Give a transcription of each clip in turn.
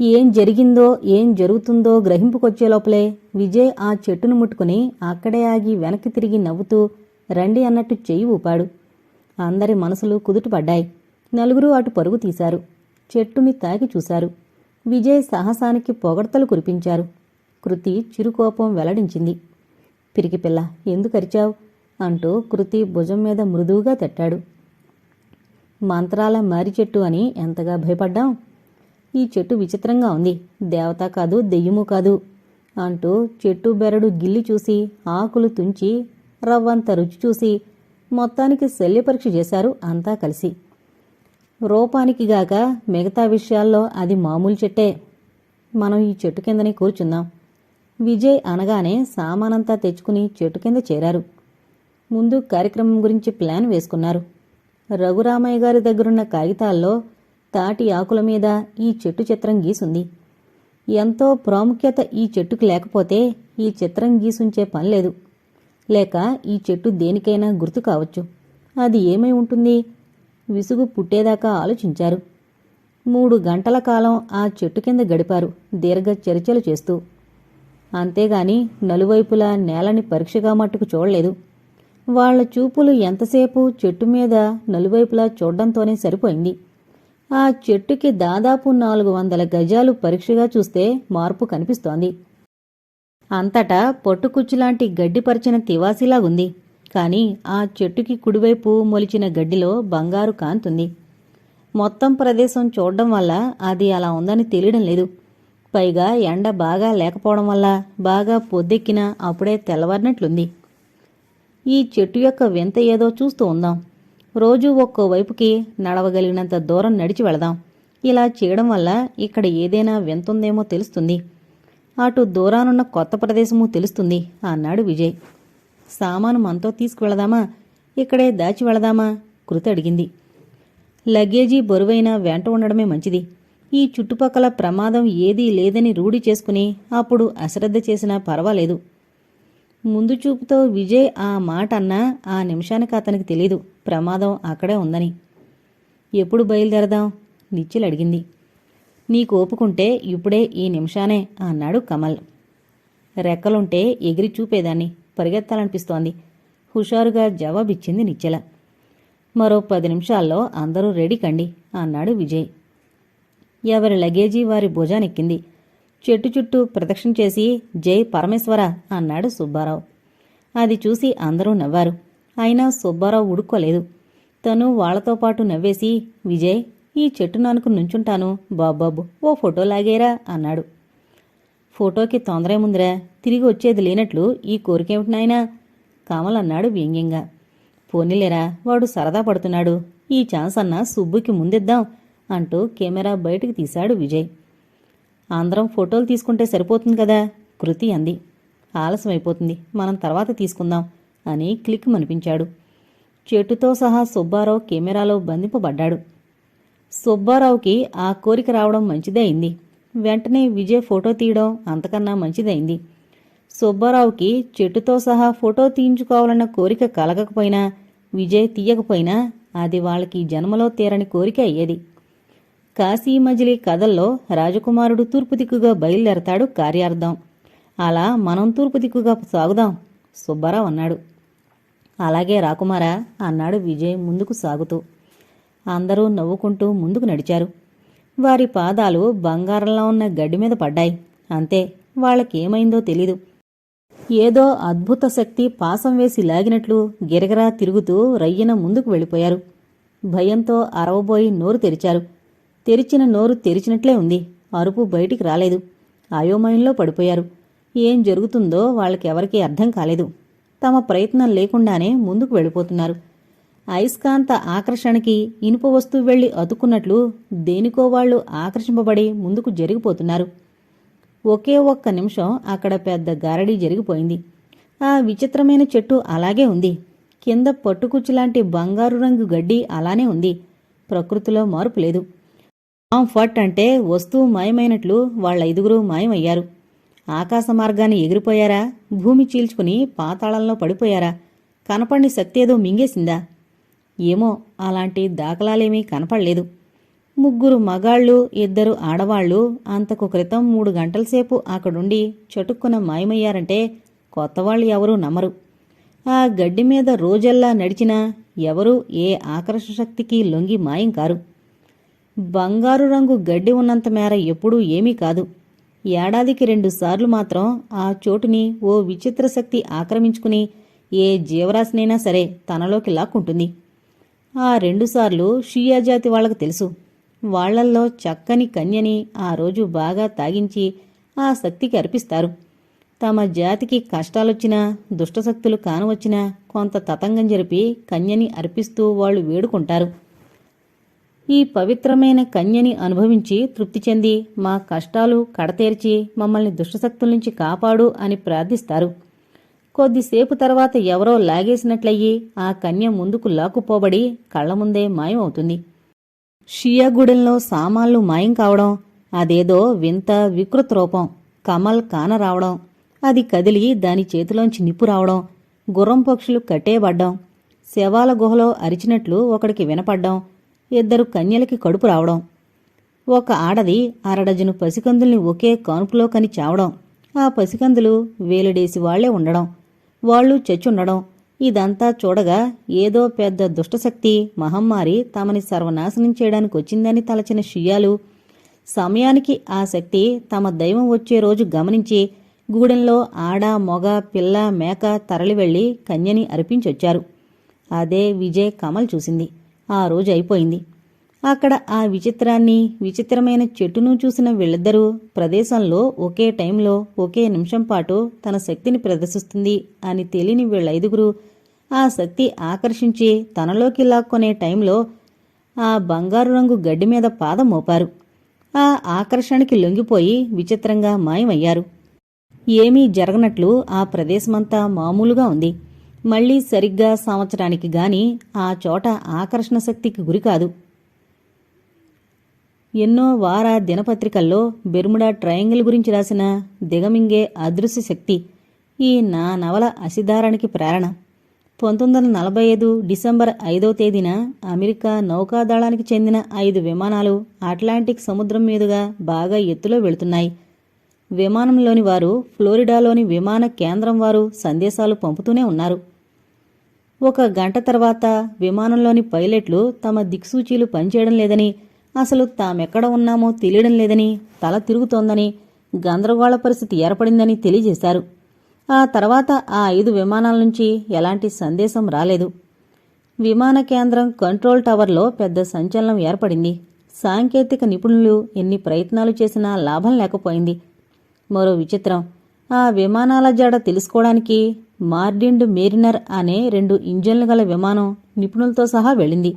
ఏం జరిగిందో ఏం జరుగుతుందో గ్రహింపుకొచ్చే లోపలే విజయ్ ఆ చెట్టును ముట్టుకుని అక్కడే ఆగి వెనక్కి తిరిగి నవ్వుతూ రండి అన్నట్టు చెయ్యి ఊపాడు. అందరి మనసులు కుదుటపడ్డాయి. నలుగురు అటు పరుగు తీశారు. చెట్టుని తాకి చూశారు. విజయ్ సాహసానికి పొగడ్తలు కురిపించారు. కృతి చిరుకోపం వెల్లడించింది. పిరికిపిల్ల ఎందుకరిచావు అంటూ కృతి భుజం మీద మృదువుగా తట్టాడు. మంత్రాల మారి చెట్టు అని ఎంతగా భయపడ్డాం? ఈ చెట్టు విచిత్రంగా ఉంది. దేవత కాదు దెయ్యము కాదు అంటూ చెట్టు బెరడు గిల్లి చూసి ఆకులు తుంచి రవ్వంత రుచి చూసి మొత్తానికి శల్యపరీక్ష చేశారు అంతా కలిసి. రూపానికి గాక మిగతా విషయాల్లో అది మామూలు చెట్టే. మనం ఈ చెట్టు కిందనే కూర్చుందాం. విజయ్ అనగానే సామానంతా తెచ్చుకుని చెట్టు కింద చేరారు. ముందు కార్యక్రమం గురించి ప్లాన్ వేసుకున్నారు. రఘురామయ్య గారి దగ్గరున్న కాగితాల్లో తాటి ఆకుల మీద ఈ చెట్టు చిత్రం గీసుంది. ఎంతో ప్రాముఖ్యత ఈ చెట్టుకు లేకపోతే ఈ చిత్రం గీసుంచే పనిలేదు లేక ఈ చెట్టు దేనికైనా గుర్తు కావచ్చు. అది ఏమై ఉంటుంది? విసుగు పుట్టేదాకా ఆలోచించారు. మూడు గంటల కాలం ఆ చెట్టు కింద గడిపారు దీర్ఘ చర్చలు చేస్తూ. అంతేగాని నలువైపులా నేలని పరీక్షగా మట్టుకు చూడలేదు. వాళ్ళ చూపులు ఎంతసేపు చెట్టు మీద నలువైపులా చూడడంతోనే సరిపోయింది. ఆ చెట్టుకి దాదాపు నాలుగు వందల గజాలు పరీక్షగా చూస్తే మార్పు కనిపిస్తోంది. అంతటా పొట్టుకుచ్చులాంటి గడ్డి పరిచిన తివాసిలాగుంది. కాని ఆ చెట్టుకి కుడివైపు మొలిచిన గడ్డిలో బంగారు కాంతుంది. మొత్తం ప్రదేశం చూడడం వల్ల అది అలా ఉందని తెలియడం లేదు. పైగా ఎండ బాగా లేకపోవడం వల్ల బాగా పొద్దెక్కినా అప్పుడే తెల్లవారినట్లుంది. ఈ చెట్టు యొక్క వింత ఏదో చూస్తూ ఉందాం. రోజూ ఒక్కో వైపుకి నడవగలిగినంత దూరం నడిచి వెళదాం. ఇలా చేయడం వల్ల ఇక్కడ ఏదైనా వింతుందేమో తెలుస్తుంది. అటు దూరానున్న కొత్త ప్రదేశము తెలుస్తుంది అన్నాడు విజయ్. సామాను మనతో తీసుకువెళదామా? ఇక్కడే దాచి వెళదామా? కృతి అడిగింది. లగేజీ బరువైన వెంట ఉండడమే మంచిది. ఈ చుట్టుపక్కల ప్రమాదం ఏదీ లేదని రూఢి చేసుకుని అప్పుడు అశ్రద్ధ చేసినా పర్వాలేదు. ముందు చూపుతో విజయ్ ఆ మాట అన్నా ఆ నిమిషానికి అతనికి తెలీదు. ప్రమాదం అక్కడే ఉందని. ఎప్పుడు బయలుదేరదాం? నిచ్చిల్ అడిగింది. నీకు ఓపుకుంటే ఇప్పుడే ఈ నిమిషానే అన్నాడు కమల్. రెక్కలుంటే ఎగిరి చూపేదాన్ని పరిగెత్తాలనిపిస్తోంది. హుషారుగా జవాబిచ్చింది నిచ్చెల మరో పది నిమిషాల్లో అందరూ రెడీ కండి అన్నాడు విజయ్. ఎవరి లగేజీ వారి భుజానెక్కింది. చెట్టు చుట్టూ ప్రదక్షిణ చేసి జై పరమేశ్వర అన్నాడు సుబ్బారావు. అది చూసి అందరూ నవ్వారు. అయినా సుబ్బారావు ఉడుక్కోలేదు. తను వాళ్ళతో పాటు నవ్వేసి విజయ్ ఈ చెట్టు నానుకు నుంచుంటాను బాబాబు ఓ ఫోటో లాగేరా అన్నాడు. ఫోటోకి తొందరేముందిరా తిరిగి వచ్చేది లేనట్లు ఈ కోరికేమిటి నాయనా? కామల్ అన్నాడు వ్యంగ్యంగా. పోనీలేరా వాడు సరదా పడుతున్నాడు. ఈ ఛాన్స్ అన్నా సుబ్బుకి ముందిద్దాం అంటూ కెమెరా బయటికి తీశాడు విజయ్. అందరం ఫోటోలు తీసుకుంటే సరిపోతుంది కదా? కృతి అంది. ఆలస్యం అయిపోతుంది మనం తర్వాత తీసుకుందాం అని క్లిక్ మనిపించాడు చెట్టుతో సహా సుబ్బారావు కెమెరాలో బంధింపబడ్డాడు. సుబ్బారావుకి ఆ కోరిక రావడం మంచిదే అయింది. వెంటనే విజయ్ ఫోటో తీయడం అంతకన్నా మంచిదైంది సుబ్బారావుకి చెట్టుతో సహా ఫోటో తీయించుకోవాలన్న కోరిక కలగకపోయినా విజయ్ తీయకపోయినా అది వాళ్ళకి జన్మలో తీరని కోరిక అయ్యేది. కాశీ మజిలీ కథల్లో రాజకుమారుడు తూర్పు దిక్కుగా బయలుదేరతాడు కార్యార్థం. అలా మనం తూర్పు దిక్కుగా సాగుదాం సుబ్బారావు అన్నాడు. అలాగే రాకుమారా అన్నాడు విజయ్ ముందుకు సాగుతూ. అందరూ నవ్వుకుంటూ ముందుకు నడిచారు. వారి పాదాలు బంగారంలో ఉన్న గడ్డి మీద పడ్డాయి. అంతే వాళ్ళకేమైందో తెలీదు. ఏదో అద్భుత శక్తి పాసం వేసి లాగినట్లు గిరగిరా తిరుగుతూ రయ్యన ముందుకు వెళ్ళిపోయారు. భయంతో అరవబోయి నోరు తెరిచారు. తెరిచిన నోరు తెరిచినట్లే ఉంది. అరుపు బయటికి రాలేదు. అయోమయంలో పడిపోయారు. ఏం జరుగుతుందో వాళ్ళకెవరికీ అర్థం కాలేదు. తమ ప్రయత్నం లేకుండానే ముందుకు వెళ్ళిపోతున్నారు. అయస్కాంత ఆకర్షణకి ఇనుప వస్తువు వెళ్ళి అతుక్కున్నట్లు దేనికో వాళ్ళు ఆకర్షింపబడి ముందుకు జరిగిపోతున్నారు. ఒకే ఒక్క నిమిషం అక్కడ పెద్ద గారడీ జరిగిపోయింది. ఆ విచిత్రమైన చెట్టు అలాగే ఉంది. కింద పట్టుకుచ్చిలాంటి బంగారు రంగు గడ్డి అలానే ఉంది. ప్రకృతిలో మార్పు లేదు. ఫట్ అంటే వస్తువు మాయమైనట్లు వాళ్ళ ఐదుగురు మాయమయ్యారు. ఆకాశ మార్గాన్ని ఎగిరిపోయారా? భూమి చీల్చుకుని పాతాళంలో పడిపోయారా? కనపడిని శక్తి ఏదో మింగేసిందా? ఏమో అలాంటి దాఖలాలేమీ కనపడలేదు. ముగ్గురు మగాళ్ళు ఇద్దరు ఆడవాళ్ళు అంతకు క్రితం మూడు గంటల సేపు అక్కడుండి చటుక్కున మాయమయ్యారంటే కొత్తవాళ్ళు ఎవరూ నమ్మరు. ఆ గడ్డి మీద రోజల్లా నడిచినా ఎవరూ ఏ ఆకర్షణ శక్తికి లొంగి మాయం కారు. బంగారు రంగు గడ్డి ఉన్నంత మేర ఎప్పుడూ ఏమీ కాదు. ఏడాదికి రెండుసార్లు మాత్రం ఆ చోటుని ఓ విచిత్ర శక్తి ఆక్రమించుకుని ఏ జీవరాశినైనా సరే తనలోకి లాక్కుంటుంది. ఆ రెండుసార్లు షియా జాతి వాళ్ళకు తెలుసు. వాళ్ళల్లో చక్కని కన్యని ఆ రోజు బాగా తాగించి ఆ శక్తికి అర్పిస్తారు. తమ జాతికి కష్టాలొచ్చినా దుష్టశక్తులు కానవచ్చినా కొంత తతంగం జరిపి కన్యని అర్పిస్తూ వాళ్ళు వేడుకుంటారు. ఈ పవిత్రమైన కన్యని అనుభవించి తృప్తి చెంది మా కష్టాలు కడతేర్చి మమ్మల్ని దుష్టశక్తుల నుంచి కాపాడు అని ప్రార్థిస్తారు. కొద్దిసేపు తర్వాత ఎవరో లాగేసినట్లయి ఆ కన్య ముందుకు లాక్కుపోబడి కళ్ళ ముందే మాయమవుతుంది. షియా గుడెంలో సామాన్లు మాయం కావడం అదేదో వింత వికృత రూపం కమల్ కాన రావడం అది కదిలి దాని చేతిలోంచి నిప్పు రావడం గుర్రం పక్షులు కట్టేయబడ్డం శవాల గుహలో అరిచినట్లు ఒకడికి వినపడ్డం ఇద్దరు కన్యలకి కడుపు రావడం. ఒక ఆడది అరడజను పసికందుల్ని ఒకే కాన్పులో కని చావడం. ఆ పసికందులు వేలుడేసి వాళ్ళే ఉండడం. వాళ్ళు చచ్చుండడం. ఇదంతా చూడగా ఏదో పెద్ద దుష్టశక్తి మహమ్మారి తమని సర్వనాశనం చేయడానికి వచ్చిందని తలచిన షియాలు సమయానికి ఆ శక్తి తమ దైవం వచ్చే రోజు గమనించి గూడెంలో ఆడ మొగ పిల్ల మేక తరలివెళ్ళి కన్యని అర్పించొచ్చారు. అదే విజయ్ కమల్ చూసింది. ఆ రోజు అయిపోయింది. అక్కడ ఆ విచిత్రాన్ని విచిత్రమైన చెట్టును చూసిన వీళ్ళిద్దరూ ప్రదేశంలో ఒకే టైంలో ఒకే నిమిషం పాటు తన శక్తిని ప్రదర్శిస్తుంది అని తెలియని వీళ్ళైదుగురు ఆ శక్తి ఆకర్షించి తనలోకి లాక్కొనే టైంలో ఆ బంగారు రంగు గడ్డి మీద పాదం మోపారు. ఆ ఆకర్షణకి లొంగిపోయి విచిత్రంగా మాయమయ్యారు. ఏమీ జరగనట్లు ఆ ప్రదేశమంతా మామూలుగా ఉంది. మళ్ళీ సరిగ్గా సంవత్సరానికి గాని ఆ చోట ఆకర్షణ శక్తికి గురికాదు ఎన్నో వార దినపత్రికల్లో బెర్ముడా ట్రయాంగిల్ గురించి రాసిన దిగమింగే అదృశ్య శక్తి ఈ నా నవల అసిధారానికి ప్రేరణ. పంతొమ్మిది వందల నలభై ఐదు డిసెంబర్ ఐదో తేదీన అమెరికా నౌకాదళానికి చెందిన ఐదు విమానాలు అట్లాంటిక్ సముద్రం మీదుగా బాగా ఎత్తులో వెళుతున్నాయి. విమానంలోని వారు ఫ్లోరిడాలోని విమాన కేంద్రం వారు సందేశాలు పంపుతూనే ఉన్నారు. ఒక గంట తర్వాత విమానంలోని పైలట్లు తమ దిక్సూచీలు పనిచేయడం లేదని అసలు తామెక్కడ ఉన్నామో తెలియడం లేదని తల తిరుగుతోందని గందరగోళ పరిస్థితి ఏర్పడిందని తెలియజేశారు. ఆ తర్వాత ఆ ఐదు విమానాల నుంచి ఎలాంటి సందేశం రాలేదు. విమాన కేంద్రం కంట్రోల్ టవర్లో పెద్ద సంచలనం ఏర్పడింది. సాంకేతిక నిపుణులు ఎన్ని ప్రయత్నాలు చేసినా లాభం లేకపోయింది. మరో విచిత్రం ఆ విమానాల జాడ తెలుసుకోవడానికి మార్డిండ్ మేరినర్ అనే రెండు ఇంజన్లు గల విమానం నిపుణులతో సహా వెళ్ళింది.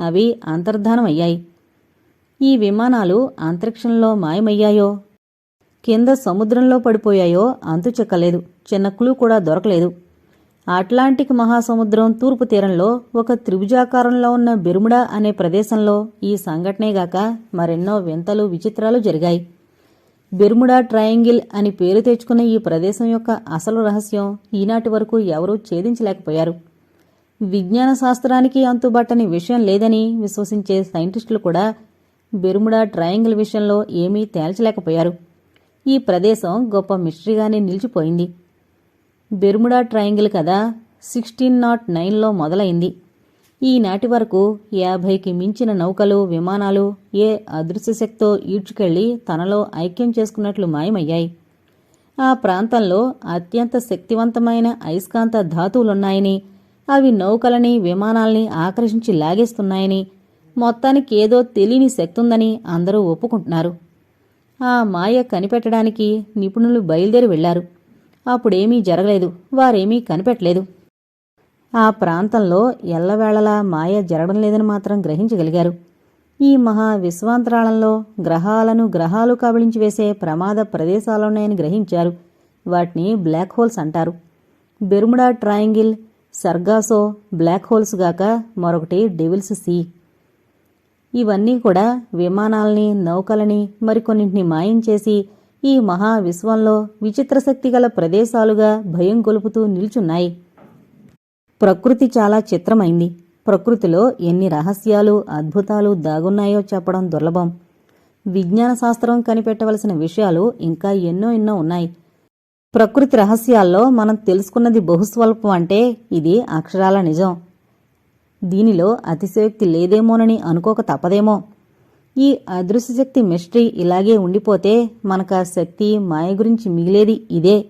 అవి అంతర్ధానమయ్యాయి. ఈ విమానాలు అంతరిక్షంలో మాయమయ్యాయో కింద సముద్రంలో పడిపోయాయో అంతు చెక్కలేదు చిన్న క్లూ కూడా దొరకలేదు. అట్లాంటిక్ మహాసముద్రం తూర్పు తీరంలో ఒక త్రిభుజాకారంలో ఉన్న బెరుముడా అనే ప్రదేశంలో ఈ సంఘటనేగాక మరెన్నో వింతలు విచిత్రాలు జరిగాయి. బెర్ముడా ట్రయాంగిల్ అని పేరు తెచ్చుకున్న ఈ ప్రదేశం యొక్క అసలు రహస్యం ఈనాటి వరకు ఎవరూ ఛేదించలేకపోయారు. విజ్ఞాన శాస్త్రానికి అంతుబట్టని విషయం లేదని విశ్వసించే సైంటిస్టులు కూడా బెర్ముడా ట్రయాంగిల్ విషయంలో ఏమీ తేల్చలేకపోయారు. ఈ ప్రదేశం గొప్ప మిస్టరీగానే నిలిచిపోయింది. బెర్ముడా ట్రయాంగిల్ కథ సిక్స్టీన్ నాట్ నైన్లో మొదలైంది. ఈనాటి వరకు యాభైకి మించిన నౌకలు విమానాలు ఏ అదృశ్యశక్తో ఈడ్చుకెళ్ళి తనలో ఐక్యం చేసుకున్నట్లు మాయమయ్యాయి. ఆ ప్రాంతంలో అత్యంత శక్తివంతమైన అయస్కాంత ధాతువులున్నాయని అవి నౌకలని విమానాల్ని ఆకర్షించి లాగేస్తున్నాయని మొత్తానికి ఏదో తెలియని శక్తి ఉందని అందరూ ఒప్పుకుంటున్నారు. ఆ మాయ కనిపెట్టడానికి నిపుణులు బయలుదేరి వెళ్ళారు. అప్పుడేమీ జరగలేదు వారేమీ కనిపెట్టలేదు. ఆ ప్రాంతంలో ఎల్లవేళలా మాయ జరగడం లేదని మాత్రం గ్రహించగలిగారు. ఈ మహా విశ్వాంతరాళంలో గ్రహాలను గ్రహాలు కబళించి వేసే ప్రమాద ప్రదేశాలున్నాయని గ్రహించారు. వాటిని బ్లాక్ హోల్స్ అంటారు. Bermuda triangle Sargasso black holes గాక మరొకటి డెవిల్స్ సీ. ఇవన్నీ కూడా విమానాల్ని నౌకలని మరికొన్నింటిని మాయం చేసి ఈ మహా విశ్వంలో విచిత్ర శక్తి గల ప్రదేశాలుగా భయం గొలుపుతూ నిల్చున్నాయి. ప్రకృతి చాలా చిత్రమైంది. ప్రకృతిలో ఎన్ని రహస్యాలు అద్భుతాలు దాగున్నాయో చెప్పడం దుర్లభం. విజ్ఞాన శాస్త్రం కనిపెట్టవలసిన విషయాలు ఇంకా ఎన్నో ఎన్నో ఉన్నాయి. ప్రకృతి రహస్యాల్లో మనం తెలుసుకున్నది బహుస్వల్పం అంటే ఇది అక్షరాల నిజం. దీనిలో అతిశయోక్తి లేదేమోనని అనుకోక తప్పదేమో. ఈ అదృశ్యశక్తి మిస్టరీ ఇలాగే ఉండిపోతే మనకు ఆ శక్తి మాయ గురించి మిగిలేది ఇదే.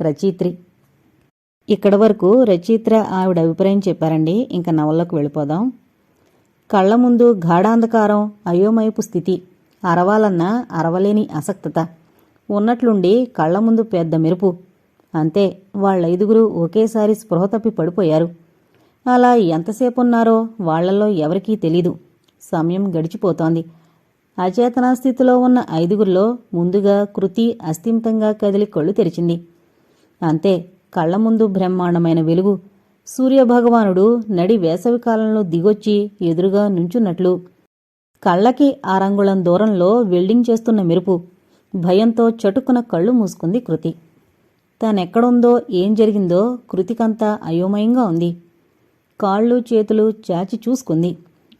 రచయిత్రి ఇక్కడ వరకు రచయిత్ర ఆవిడ అభిప్రాయం చెప్పారండి. ఇంకా నవల్లోకి వెళ్ళిపోదాం. కళ్ళ ముందు గాఢాంధకారం అయోమయపు స్థితి అరవాలన్నా అరవలేని అసక్తత. ఉన్నట్లుండి కళ్ళ ముందు పెద్ద మెరుపు. అంతే వాళ్ళైదుగురు ఒకేసారి స్పృహ తప్పి పడిపోయారు. అలా ఎంతసేపున్నారో వాళ్ళలో ఎవరికీ తెలీదు. సమయం గడిచిపోతోంది. అచేతనా స్థితిలో ఉన్న ఐదుగురిలో ముందుగా కృతి అస్థిమితంగా కదిలి కళ్ళు తెరిచింది. అంతే కళ్ళ ముందు బ్రహ్మాండమైన వెలుగు. సూర్యభగవానుడు నడి వేసవికాలంలో దిగొచ్చి ఎదురుగా నుంచున్నట్లు. కళ్ళకి ఆరంగుళం దూరంలో వెల్డింగ్ చేస్తున్న మెరుపు. భయంతో చటుక్కున కళ్ళు మూసుకుంది కృతి. తానెక్కడుందో ఏం జరిగిందో కృతికంతా అయోమయంగా ఉంది. కాళ్ళు చేతులు చాచి చూసుకుంది.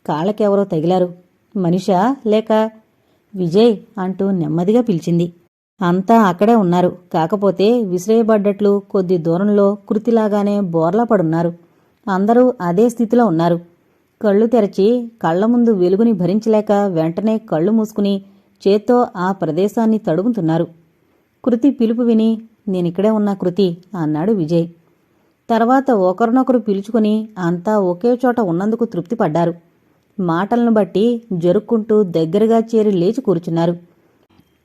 కాళ్ళకెవరో తగిలారు. మనిషా లేక? విజయ్ అంటూ నెమ్మదిగా పిలిచింది. అంతా అక్కడే ఉన్నారు. కాకపోతే విసిరేయబడ్డట్లు కొద్ది దూరంలో కృతిలాగానే బోర్లా పడున్నారు. అందరూ అదే స్థితిలో ఉన్నారు. కళ్ళు తెరచి కళ్ళ ముందు వెలుగుని భరించలేక వెంటనే కళ్ళు మూసుకుని చేత్తో ఆ ప్రదేశాన్ని తడుముతున్నారు. కృతి పిలుపు విని నేనిక్కడే ఉన్నా కృతి అన్నాడు విజయ్. తర్వాత ఒకరినొకరు పిలుచుకుని అంతా ఒకే చోట ఉన్నందుకు తృప్తిపడ్డారు. మాటలను బట్టి జరుక్కుంటూ దగ్గరగా చేరి లేచి కూర్చున్నారు.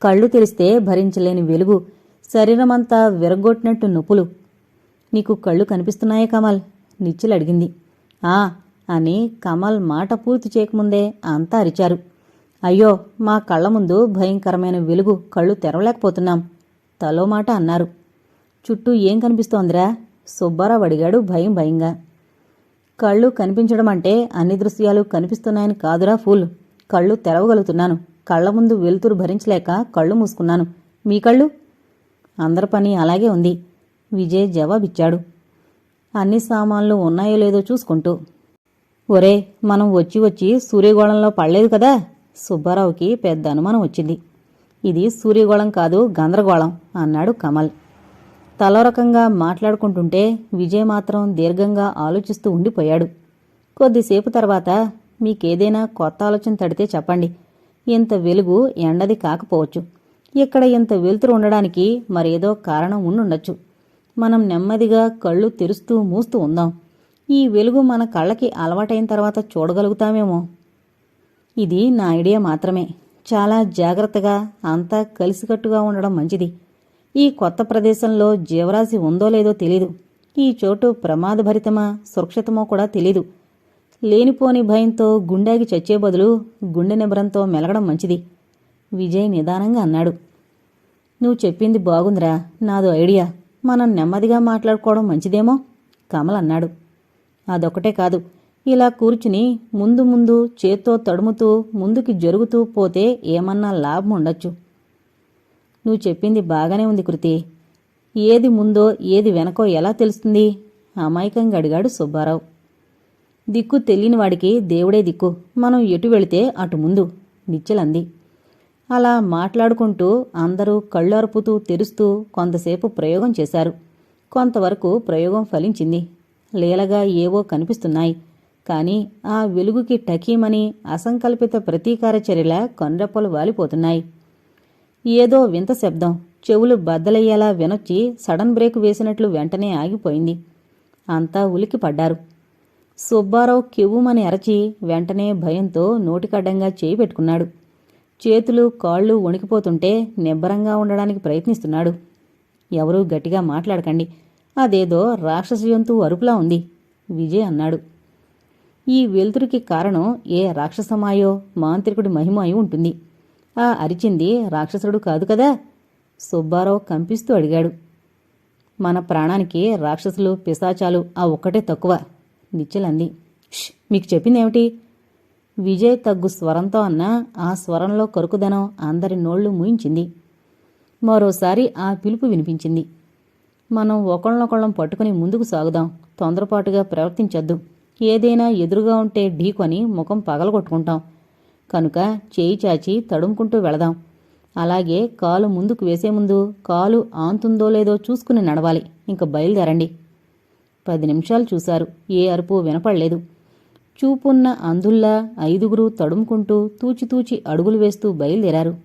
కళ్ళు తెరిస్తే భరించలేని వెలుగు శరీరమంతా విరగొట్టినట్టు నొప్పులు. నీకు కళ్ళు కనిపిస్తున్నాయే కమల్? నిచ్చిల్ అడిగింది ఆ అని కమల్ మాట పూర్తి చేయకముందే అంతా అరిచారు. అయ్యో మా కళ్ళ ముందు భయంకరమైన వెలుగు కళ్ళు తెరవలేకపోతున్నాం తలో మాట అన్నారు. చుట్టూ ఏం కనిపిస్తోందిరా? సుబ్బారావు అడిగాడు భయం భయంగా. కళ్ళు కనిపించడం అంటే అన్ని దృశ్యాలు కనిపిస్తున్నాయని కాదురా ఫూల్. కళ్ళు తెరవగలుగుతున్నాను. కళ్ళ ముందు వెలుతురు భరించలేక కళ్ళు మూసుకున్నాను. మీ కళ్ళు? అందరి పని అలాగే ఉంది. విజయ్ జవాబిచ్చాడు. అన్ని సామాన్లు ఉన్నాయో లేదో చూసుకుంటూ. ఒరే మనం వచ్చి వచ్చి సూర్యగోళంలో పడలేదు కదా? సుబ్బారావుకి పెద్ద అనుమానం వచ్చింది. ఇది సూర్యగోళం కాదు గందరగోళం అన్నాడు కమల్. తలోరకంగా మాట్లాడుకుంటుంటే విజయ్ మాత్రం దీర్ఘంగా ఆలోచిస్తూ ఉండిపోయాడు. కొద్దిసేపు తర్వాత మీకేదైనా కొత్త ఆలోచన తడితే చెప్పండి. ఇంత వెలుగు ఎండది కాకపోవచ్చు. ఇక్కడ ఇంత వెలుతురు ఉండడానికి మరేదో కారణం ఉండుండొచ్చు. మనం నెమ్మదిగా కళ్ళు తెరుస్తూ మూస్తూ ఉందాం. ఈ వెలుగు మన కళ్ళకి అలవాటైన తర్వాత చూడగలుగుతామేమో. ఇది నా ఐడియా మాత్రమే. చాలా జాగ్రత్తగా అంతా కలిసికట్టుగా ఉండడం మంచిది. ఈ కొత్త ప్రదేశంలో జీవరాశి ఉందో లేదో తెలీదు. ఈ చోటు ప్రమాదభరితమా సురక్షితమో కూడా తెలీదు. లేనిపోని భయంతో గుండెకి చచ్చే బదులు గుండె నిబరంతో మెలగడం మంచిది. విజయ్ నిదానంగా అన్నాడు. నువ్వు చెప్పింది బాగుందిరా నాదో ఐడియా. మనం నెమ్మదిగా మాట్లాడుకోవడం మంచిదేమో? కమల్ అన్నాడు. అదొకటే కాదు ఇలా కూర్చుని ముందు ముందు చేత్తో తడుముతూ ముందుకి జరుగుతూ పోతే ఏమన్నా లాభం ఉండొచ్చు. నువ్వు చెప్పింది బాగానే ఉంది కృతి. ఏది ముందో ఏది వెనకో ఎలా తెలుస్తుంది? అమాయకంగా అడిగాడు సుబ్బారావు. దిక్కు తెలియని వాడికి దేవుడే దిక్కు. మనం ఎటు వెళితే అటు ముందు నిచ్చెలంది. అలా మాట్లాడుకుంటూ అందరూ కళ్ళరుపుతూ తెరుస్తూ కొంతసేపు ప్రయోగం చేశారు. కొంతవరకు ప్రయోగం ఫలించింది. లీలగా ఏవో కనిపిస్తున్నాయి. కాని ఆ వెలుగుకి టకీమని అసంకల్పిత ప్రతీకార చర్యల కొండ్రెప్పలు వాలిపోతున్నాయి. ఏదో వింత శబ్దం. చెవులు బద్దలయ్యేలా వినొచ్చి సడన్ బ్రేక్ వేసినట్లు వెంటనే ఆగిపోయింది. అంతా ఉలికి పడ్డారు సుబ్బారావు కివ్వుమని అరచి వెంటనే భయంతో నోటికడ్డంగా చేయి పెట్టుకున్నాడు. చేతులు కాళ్ళు వణికిపోతుంటే నిబ్బరంగా ఉండడానికి ప్రయత్నిస్తున్నాడు. ఎవరూ గట్టిగా మాట్లాడకండి. అదేదో రాక్షస జంతువు అరుపులా ఉంది విజయ్ అన్నాడు. ఈ వెలుతురికి కారణం ఏ రాక్షసమాయో మాంత్రికుడి మహిమ అయి ఉంటుంది. ఆ అరిచింది రాక్షసుడు కాదు కదా? సుబ్బారావు కంపిస్తూ అడిగాడు. మన ప్రాణానికి రాక్షసులు పిశాచాలు ఆ ఒక్కటే తక్కువ. నిచ్చెలంది. "ష్, మీకు చెప్పిందేమిటి? విజయ్ తగ్గు స్వరంతో అన్న ఆ స్వరంలో కరుకుదనం అందరి నోళ్ళు మూయించింది. మరోసారి ఆ పిలుపు వినిపించింది. మనం ఒకళ్ళనొకళ్ళం పట్టుకుని ముందుకు సాగుదాం. తొందరపాటుగా ప్రవర్తించొద్దు. ఏదైనా ఎదురుగా ఉంటే ఢీకొని ముఖం పగలగొట్టుకుంటాం. కనుక చేయి చాచి తడుముకుంటూ వెళదాం. అలాగే కాలు ముందుకు వేసే ముందు కాలు ఆంతుందో లేదో చూసుకుని నడవాలి. ఇంక బయలుదేరండి. పది నిమిషాలు చూశారు. ఏ అరుపు వినపడలేదు. చూపున్న అందుల్లా ఐదుగురు తడుముకుంటూ తూచితూచి అడుగులు వేస్తూ బయలుదేరారు.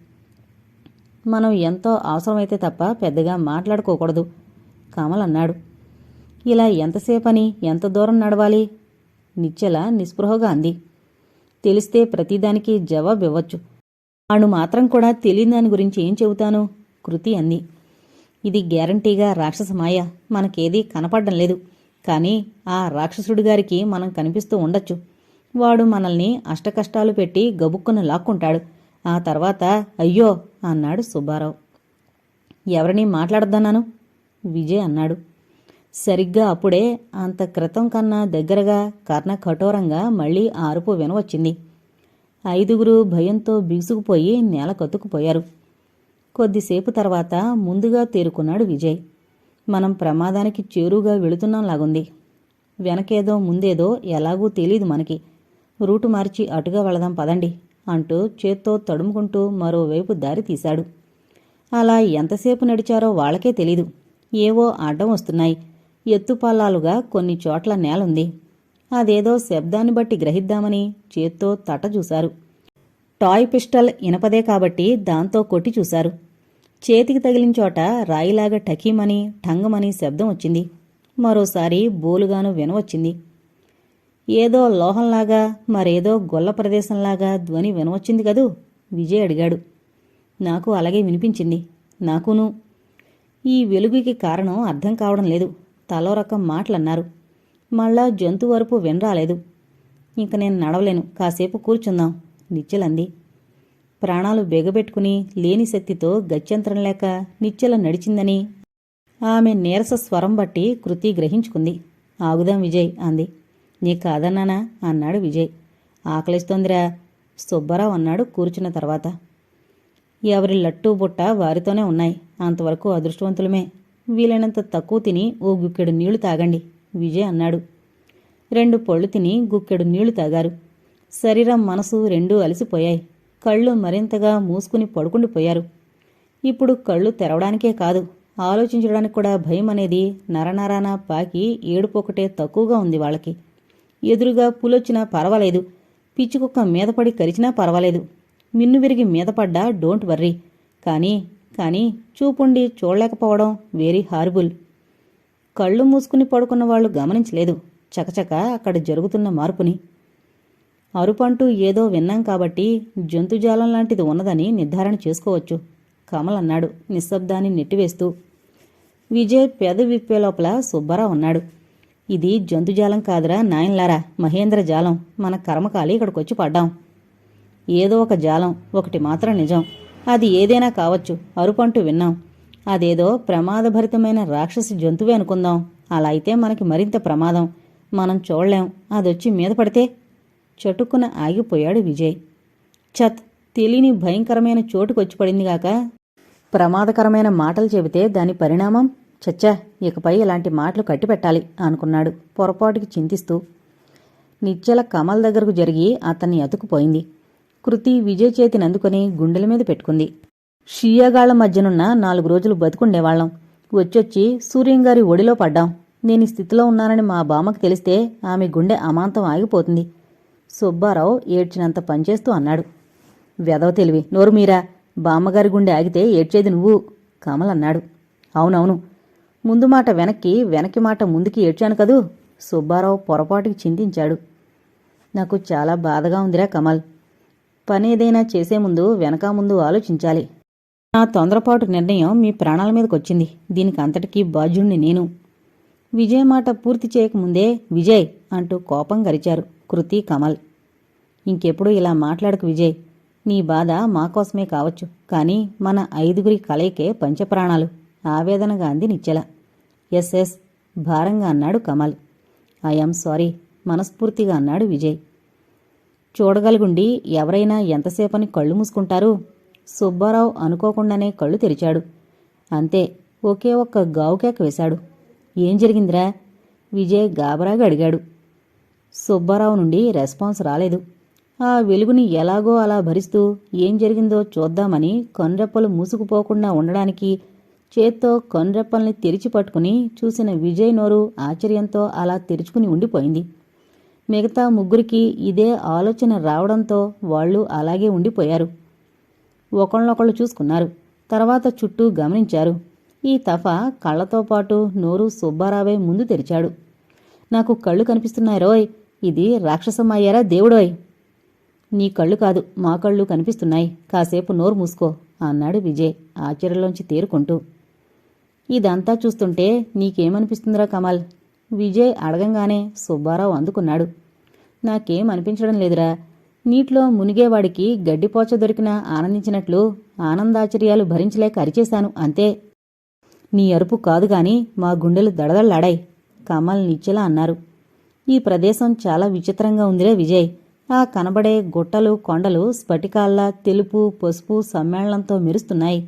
మనం ఎంతో అవసరమైతే తప్ప పెద్దగా మాట్లాడుకోకూడదు కమల్ అన్నాడు. ఇలా ఎంతసేపని ఎంత దూరం నడవాలి? నిచ్చెల నిస్పృహగా అంది. తెలిస్తే ప్రతిదానికి జవాబు ఇవ్వచ్చు. అణు మాత్రం కూడా తెలియని దాని గురించి ఏం చెబుతాను? కృతి అంది. ఇది గ్యారంటీగా రాక్షస మాయ మనకేదీ కనపడడం లేదు. కానీ ఆ రాక్షసుడి గారికి మనం కనిపిస్తూ ఉండొచ్చు. వాడు మనల్ని అష్టకష్టాలు పెట్టి గబుక్కును లాక్కుంటాడు. ఆ తర్వాత అయ్యో అన్నాడు సుబ్బారావు. ఎవరిని మాట్లాడద్దన్నాను? విజయ్ అన్నాడు. సరిగ్గా అప్పుడే అంత క్రితం కన్నా దగ్గరగా కర్ణ కఠోరంగా మళ్ళీ ఆరుపు వినవచ్చింది ఐదుగురు భయంతో బిగుసుకుపోయి నేల కత్తుకుపోయారు కొద్దిసేపు తర్వాత ముందుగా తేరుకున్నాడు విజయ్. మనం ప్రమాదానికి చేరుగా వెళుతున్నాం లాగుంది. వెనకేదో ముందేదో ఎలాగూ తెలీదు మనకి. రూటు మార్చి అటుగా వెళదాం పదండి అంటూ చేత్తో తడుముకుంటూ మరోవైపు దారి తీశాడు. అలా ఎంతసేపు నడిచారో వాళ్ళకే తెలీదు. ఏవో అడ్డం వస్తున్నాయి. ఎత్తుపల్లాలుగా కొన్ని చోట్ల నేలుంది. అదేదో శబ్దాన్ని బట్టి గ్రహిద్దామని చేత్తో తట చూశారు. టాయ్ పిస్టల్ ఇనపదే కాబట్టి దాంతో కొట్టి చూశారు. చేతికి తగిలిన చోట రాయిలాగా టకీమని ఠంగమని శబ్దం వచ్చింది. మరోసారి బోలుగాను వినవచ్చింది ఏదో లోహంలాగా మరేదో గొల్ల ప్రదేశంలాగా ధ్వని వినవచ్చింది కదూ? విజయ్ అడిగాడు. నాకు అలాగే వినిపించింది. నాకును. ఈ వెలుగుకి కారణం అర్థం కావడం లేదు. తలో రకం మాటలన్నారు. మళ్ళా జంతు వరపు వినరాలేదు. ఇంక నేను నడవలేను. కాసేపు కూర్చుందాం నిచ్చలంది ప్రాణాలు బెగబెట్టుకుని లేని శక్తితో గత్యంతరం లేక నిచ్చెల నడిచిందని ఆమె నీరస స్వరం బట్టి కృతి గ్రహించుకుంది. ఆగుదాం విజయ్ అంది. నీ కాదన్నానా అన్నాడు విజయ్. ఆకలిస్తోందిరా సుబ్బారావు అన్నాడు కూర్చున్న తర్వాత. ఎవరి లట్టు బుట్ట వారితోనే ఉన్నాయి. అంతవరకు అదృష్టవంతులమే. వీలైనంత తక్కువ తిని ఓ గుక్కెడు నీళ్ళు తాగండి విజయ్ అన్నాడు. రెండు పళ్ళు తిని గుక్కెడు నీళ్ళు తాగారు. శరీరం మనసు రెండూ అలసిపోయాయి. కళ్ళు మరింతగా మూసుకుని పడుకుండిపోయారు ఇప్పుడు కళ్ళు తెరవడానికే కాదు ఆలోచించడానికి కూడా భయం అనేది నరనరాన పాకి ఏడుపొకటే తక్కువగా ఉంది వాళ్ళకి. ఎదురుగా పులొచ్చినా పర్వాలేదు పిచ్చికుక్క మీదపడి కరిచినా పర్వాలేదు. మిన్ను విరిగి మీదపడ్డా డోంట్ వర్రీ. కానీ కానీ చూపుండి చూడలేకపోవడం వెరీ హారిబుల్. కళ్ళు మూసుకుని పడుకున్న వాళ్ళు గమనించలేదు. చకచక అక్కడ జరుగుతున్న మార్పుని. అరుపంటూ ఏదో విన్నాం కాబట్టి జంతుజాలం లాంటిది ఉన్నదని నిర్ధారణ చేసుకోవచ్చు. కమల్ అన్నాడు నిశ్శబ్దాన్ని నెట్టివేస్తూ. విజయ్ పెద విప్పే లోపల సుబ్బారావు ఉన్నాడు ఇది జంతుజాలం కాదురా నాయన్లారా మహేంద్ర జాలం. మన కర్మకాలి ఇక్కడికొచ్చి పడ్డాం. ఏదో ఒక జాలం ఒకటి మాత్రం నిజం. అది ఏదైనా కావచ్చు అరుపంటూ విన్నాం. అదేదో ప్రమాదభరితమైన రాక్షసి జంతువే అనుకుందాం. అలా అయితే మనకి మరింత ప్రమాదం. మనం చూడలేం. అదొచ్చి మీద పడితే చటుక్కున ఆగిపోయాడు విజయ్. చత్ తెలియని భయంకరమైన చోటుకొచ్చి పడిందిగాక ప్రమాదకరమైన మాటలు చెబితే దాని పరిణామం చచ్చా ఇకపై ఇలాంటి మాటలు కట్టిపెట్టాలి అనుకున్నాడు పొరపాటుకి చింతిస్తూ. నిశ్చల కమల్ దగ్గరకు జరిగి అతన్ని అతుకుపోయింది కృతి విజయ్ చేతిని అందుకొని గుండెల మీద పెట్టుకుంది. షియాగాళ్ళ మధ్యనున్న నాలుగు రోజులు బతుకుండేవాళ్ళం వచ్చొచ్చి సూర్యంగారి ఒడిలో పడ్డాం. నేను ఈ స్థితిలో ఉన్నానని మా బామ్మకు తెలిస్తే ఆమె గుండె అమాంతం ఆగిపోతుంది. సుబ్బారావు ఏడ్చినంత పనిచేస్తూ అన్నాడు. వెదవ తెలివి నోరు మీరా. బామ్మగారి గుండె ఆగితే ఏడ్చేది నువ్వు కమల్ అన్నాడు. అవునవును. ముందు మాట వెనక్కి వెనక్కి మాట ముందుకి ఏడ్చాను కదూ? సుబ్బారావు పొరపాటుకి చింతించాడు. నాకు చాలా బాధగా ఉందిరా కమల్. పని ఏదైనా చేసే ముందు వెనక ముందు ఆలోచించాలి. నా తొందరపాటు నిర్ణయం మీ ప్రాణాల మీదకొచ్చింది దీనికి అంతటికీ బాధ్యుణ్ణి నేను. విజయ్ మాట పూర్తి చేయకముందే విజయ్ అంటూ కోపం గరిచారు. కృతి కమల్. ఇంకెప్పుడు ఇలా మాట్లాడకు విజయ్. నీ బాధ మా కోసమే కావచ్చు కానీ మన ఐదుగురి కలయికే పంచప్రాణాలు. ఆవేదనగా అంది నిచ్చెల. Yes yes. భారంగా అన్నాడు కమల్. ఐఎమ్ సారీ మనస్ఫూర్తిగా అన్నాడు విజయ్. చూడగలుగుండి ఎవరైనా ఎంతసేపని కళ్ళు మూసుకుంటారు? సుబ్బారావు అనుకోకుండానే కళ్ళు తెరిచాడు. అంతే ఒకే ఒక్క గావుకేక వేశాడు. ఏం జరిగిందిరా? విజయ్ గాబరాగా అడిగాడు. సుబ్బారావు నుండి రెస్పాన్స్ రాలేదు. ఆ వెలుగుని ఎలాగో అలా భరిస్తూ ఏం జరిగిందో చూద్దామని కనురెప్పలు మూసుకుపోకుండా ఉండడానికి చేత్తో కనురెప్పల్ని తెరిచి పట్టుకుని చూసిన విజయ్ నోరు ఆశ్చర్యంతో అలా తెరుచుకుని ఉండిపోయింది. మిగతా ముగ్గురికి ఇదే ఆలోచన రావడంతో వాళ్ళు అలాగే ఉండిపోయారు. ఒకళ్ళనొకళ్ళు చూసుకున్నారు. తర్వాత చుట్టూ గమనించారు. ఈ తఫా కళ్ళతో పాటు నోరు సుబ్బారావే ముందు తెరిచాడు. నాకు కళ్ళు కనిపిస్తున్నాయి రోయ్ ఇది రాక్షసమయ్యారా దేవుడోయ్? నీ కళ్ళు కాదు మా కళ్ళు కనిపిస్తున్నాయి. కాసేపు నోరు మూసుకో అన్నాడు విజయ్ ఆశ్చర్యంలోంచి తేరుకుంటూ. ఇదంతా చూస్తుంటే నీకేమనిపిస్తుందిరా కమల్? విజయ్ అడగంగానే సుబ్బారావు అందుకున్నాడు. నాకేం అనిపించడం లేదురా. నీటిలో మునిగేవాడికి గడ్డిపోచ దొరికినా ఆనందించినట్లు ఆనందాచర్యాలు భరించలేక అరిచేశాను అంతే. నీ అరుపు కాదు గాని మా గుండెలు దడదళ్ళాడాయి కమల్ నిచ్చెలా అన్నారు. ఈ ప్రదేశం చాలా విచిత్రంగా ఉందిరే విజయ్. ఆ కనబడే గుట్టలు కొండలు స్ఫటికాల్లా తెలుపు పసుపు సమ్మేళనంతో మెరుస్తున్నాయి.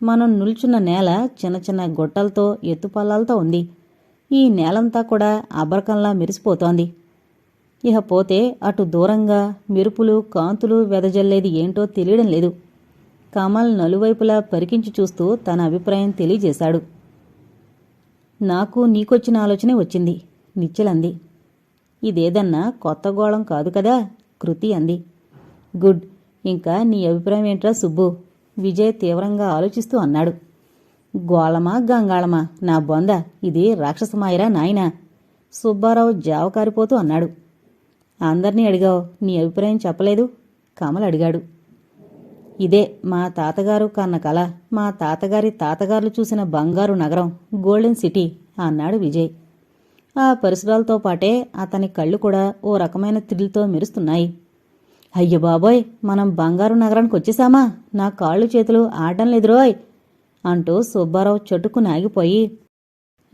మనం నిల్చున్న నేల చిన్న చిన్న గుట్టలతో ఎత్తుపల్లాలతో ఉంది. ఈ నేలంతా కూడా అబరకంలా మెరిసిపోతోంది. ఇహ పోతే అటు దూరంగా మెరుపులు కాంతులు వెదజల్లేది ఏంటో తెలియడం లేదు. కమల్ నలువైపులా పరికించి చూస్తూ తన అభిప్రాయం తెలియజేశాడు. నాకు నీకొచ్చిన ఆలోచనే వచ్చింది నిచ్చలంది. ఇదేదన్నా కొత్త గోళం కాదు కదా? కృతి అంది. గుడ్. ఇంకా నీ అభిప్రాయం ఏంట్రా సుబ్బు? విజయ్ తీవ్రంగా ఆలోచిస్తూ అన్నాడు. గోళమా గంగాళమా? నా బొంద. ఇది రాక్షసమాయరా నాయనా. సుబ్బారావు జావకారిపోతూ అన్నాడు. అందర్నీ అడిగావు. నీ అభిప్రాయం చెప్పలేదు? కమల్ అడిగాడు. ఇదే మా తాతగారు కన్న కల. మా తాతగారి తాతగారులు చూసిన బంగారు నగరం గోల్డెన్ సిటీ అన్నాడు విజయ్. ఆ పరిసరాలతో పాటే అతని కళ్ళు కూడా ఓ రకమైన థ్రిల్తో మెరుస్తున్నాయి. అయ్య బాబోయ్ మనం బంగారు నగరానికి వచ్చేసామా? నా కాళ్ళు చేతులు ఆడటం లేదురోయ్ అంటూ సుబ్బారావు చటుకుని ఆగిపోయి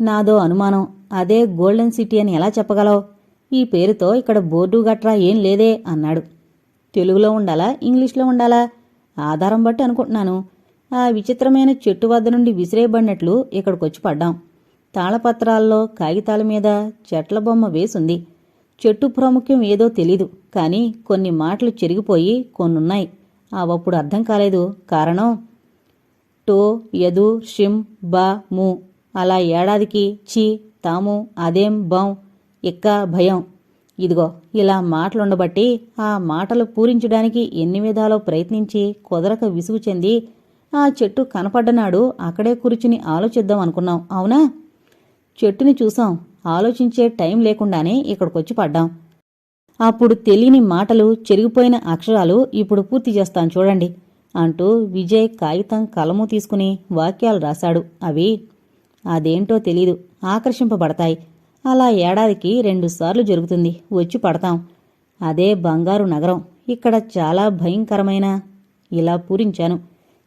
నాదో అనుమానం అదే గోల్డెన్ సిటీ అని ఎలా చెప్పగలవు? ఈ పేరుతో ఇక్కడ బోర్డు గట్రా ఏం లేదే అన్నాడు. తెలుగులో ఉండాలా ఇంగ్లీష్లో ఉండాలా? ఆధారం బట్టి అనుకుంటున్నాను. ఆ విచిత్రమైన చెట్టు వద్ద నుండి విసిరేయబడినట్లు ఇక్కడికొచ్చి పడ్డాం. తాళపత్రాల్లో కాగితాల మీద చెట్ల బొమ్మ వేసుంది. చెట్టు ప్రాముఖ్యం ఏదో తెలీదు కానీ కొన్ని మాటలు చెరిగిపోయి కొన్నున్నాయి. అవప్పుడు అర్థం కాలేదు. కారణం? టో యదు షిం బా ము. అలా ఏడాదికి చి తాము అదేం బం ఇక్క భయం. ఇదిగో ఇలా మాటలుండబట్టి ఆ మాటలు పూరించడానికి ఎన్ని విధాలో ప్రయత్నించి కుదరక విసుగు చెంది ఆ చెట్టు కనపడ్డనాడు అక్కడే కూర్చుని ఆలోచిద్దాం అనుకున్నాం. అవునా? చెట్టుని చూసాం ఆలోచించే టైం లేకుండానే ఇక్కడికొచ్చి పడ్డాం. అప్పుడు తెలియని మాటలు చెరిగిపోయిన అక్షరాలు ఇప్పుడు పూర్తి చేస్తాను చూడండి అంటూ విజయ్ కాగితం కలము తీసుకుని వాక్యాలు రాశాడు. అవి అదేంటో తెలీదు. ఆకర్షింపబడతాయి. అలా ఏడాదికి రెండుసార్లు జరుగుతుంది. వచ్చి పడతాం. అదే బంగారు నగరం. ఇక్కడ చాలా భయంకరమైన ఇలా పూరించాను.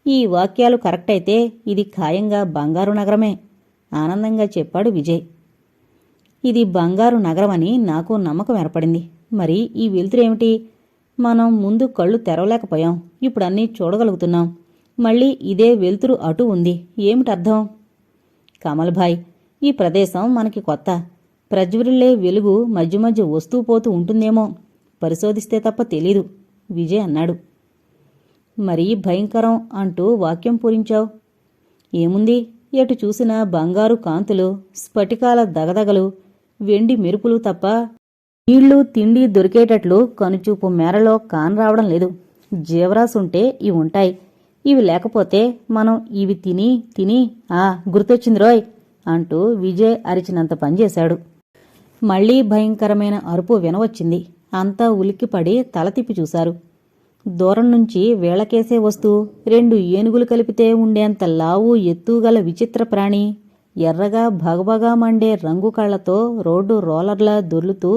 ఈ వాక్యాలు కరెక్ట్ అయితే ఇది ఖాయంగా బంగారు నగరమే. ఆనందంగా చెప్పాడు విజయ్. ఇది బంగారు నగరమని నాకు నమ్మకం ఏర్పడింది. మరి ఈ వెలుతురేమిటి మనం ముందు కళ్ళు తెరవలేకపోయాం. ఇప్పుడు అన్నీ చూడగలుగుతున్నాం. మళ్ళీ ఇదే వెలుతురు అటు ఉంది. ఏమిటర్థం కమల్భాయ్ ఈ ప్రదేశం మనకి కొత్త. ప్రజ్వరిల్లే వెలుగు మధ్య మధ్య వస్తూ పోతూ ఉంటుందేమో. పరిశోధిస్తే తప్ప తెలీదు విజయ్ అన్నాడు. మరీ భయంకరం అంటూ వాక్యం పూరించావు? ఏముంది? ఎటు చూసినా బంగారు కాంతులు స్ఫటికాల దగదగలు వెండి మెరుపులు తప్ప నీళ్ళు తిండి దొరికేటట్లు కనుచూపు మేరలో కానరావడం లేదు. జీవరాశుంటే ఇవి ఉంటాయి. ఇవి లేకపోతే మనం ఇవి తిని తిని ఆ గుర్తొచ్చింది రోయ్ అంటూ విజయ్ అరిచినంత పనిచేశాడు. మళ్ళీ భయంకరమైన అరుపు వినవచ్చింది. అంతా ఉలిక్కిపడి తల తిప్పి చూశారు. దూరం నుంచి వేళకేసే వస్తూ రెండు ఏనుగులు కలిపితే ఉండేంత లావు ఎత్తుగల విచిత్ర ప్రాణి. ఎర్రగా భగభగా మండే రంగు కళ్ళతో రోడ్డు రోలర్లా దొర్లుతూ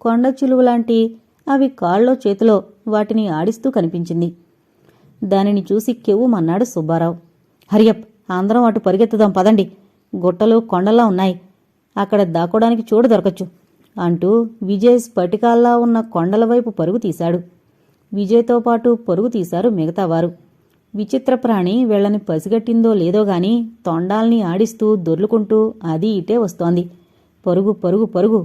కొండ చిలువలాంటి అవి కాళ్ళో చేతిలో వాటిని ఆడిస్తూ కనిపించింది. దానిని చూసి కెవ్వుమన్నాడు సుబ్బారావు. హరియప్ అందరం అటు పరిగెత్తుదాం పదండి. గుట్టలు కొండలా ఉన్నాయి. అక్కడ దాక్కోడానికి చోటు దొరకచ్చు అంటూ విజయ్ స్ఫటికాల్లా ఉన్న కొండల వైపు పరుగు తీశాడు. విజయ్తో పాటు పరుగు తీశారు మిగతావారు. విచిత్ర ప్రాణి వీళ్ళని పసిగట్టిందో లేదో గాని తొండాల్ని ఆడిస్తూ దొర్లుకుంటూ అది ఇటే వస్తోంది. పరుగు పరుగు పరుగు